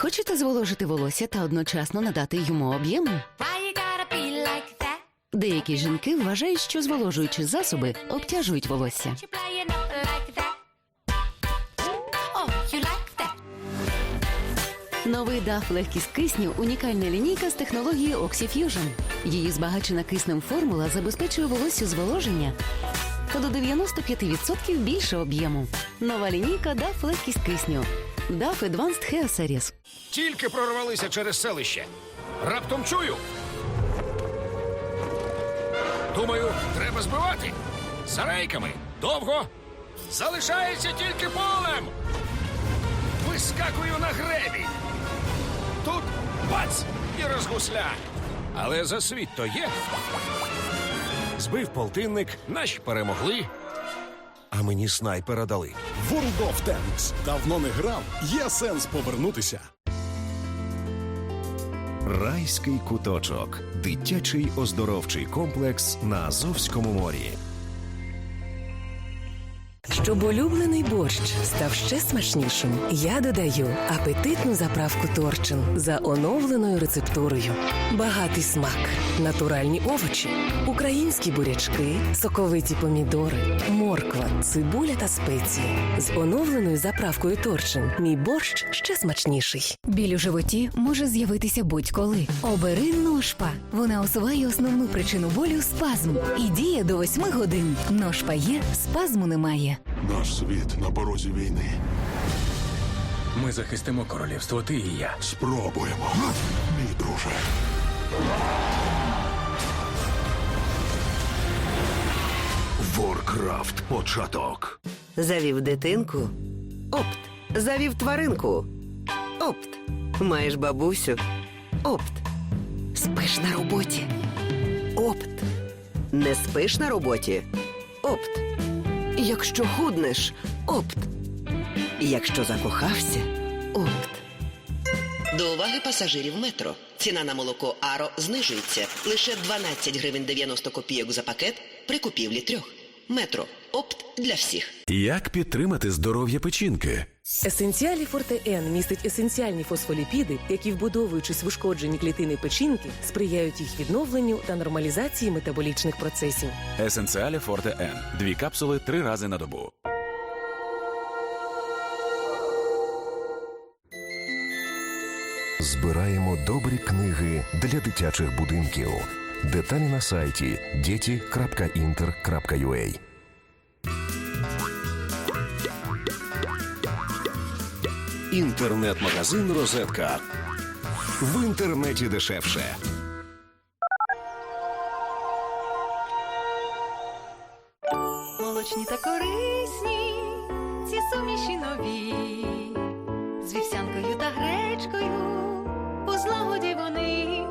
Хочете зволожити волосся та одночасно надати йому об'єму? Деякі жінки вважають, що зволожуючі засоби обтяжують волосся. Oh? Новий даф легкість кисню унікальна лінійка з технології OxyFusion. Її збагачена киснем формула забезпечує волосю зволоження та до 95% більше об'єму. Нова лінійка даф легкість кисню. DAF Advanced Hair Series. Тільки прорвалися через селище. Раптом чую. Думаю, треба збивати. За рейками. Довго. Залишається тільки полем. Вискакую на гребінь. Тут бац і розгусля. Але за світ то є. Збив полтинник, наші перемогли. А мені снайпера дали. World of Tanks. Давно не грав. Є сенс повернутися. Райський куточок. Дитячий оздоровчий комплекс на Азовському морі. Щоб улюблений борщ став ще смачнішим, я додаю апетитну заправку Торчин за оновленою рецептурою. Багатий смак, натуральні овочі, українські бурячки, соковиті помідори, морква, цибуля та спеції. З оновленою заправкою Торчин мій борщ ще смачніший. Біль у животі може з'явитися будь-коли. Обери ношпа. Вона усуває основну причину болю спазм і діє до 8 годин. Ношпа є, спазму немає. Наш світ на порозі війни. Ми захистимо королівство, ти і я. Спробуємо, мій друже. Воркрафт початок. Завів дитинку. Опт. Завів тваринку. Опт. Маєш бабусю. Опт. Спиш на роботі. Опт. Не спиш на роботі. Опт. Якщо худнеш. Опт. Якщо закохався. Опт. До уваги пасажирів метро. Ціна на молоко Аро знижується лише 12 гривень 90 копійок за пакет при купівлі трьох. Метро. Опт для всіх. Як підтримати здоров'я печінки? Есенціалі Форте Н містить есенціальні фосфоліпіди, які, вбудовуючись в ушкоджені клітини печінки, сприяють їх відновленню та нормалізації метаболічних процесів. Есенціалі Форте Н. Дві капсули три рази на добу. Збираємо добрі книги для дитячих будинків. Деталі на сайті діті.інтер.ua Інтернет-магазин Розетка. В інтернеті дешевше. Молочні та корисні, ці суміші нові, з вівсянкою та гречкою, у злагоді вони,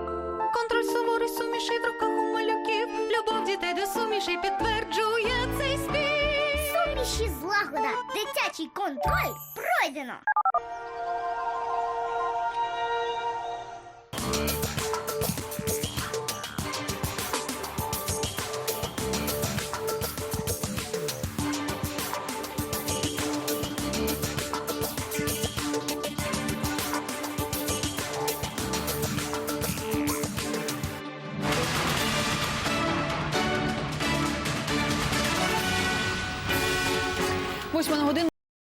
контроль суворий сумішей в руках у малюків, любов дітей до сумішей підтверджує цей спів. Суміші злагода, дитячий контроль пройдено. 8 на годину.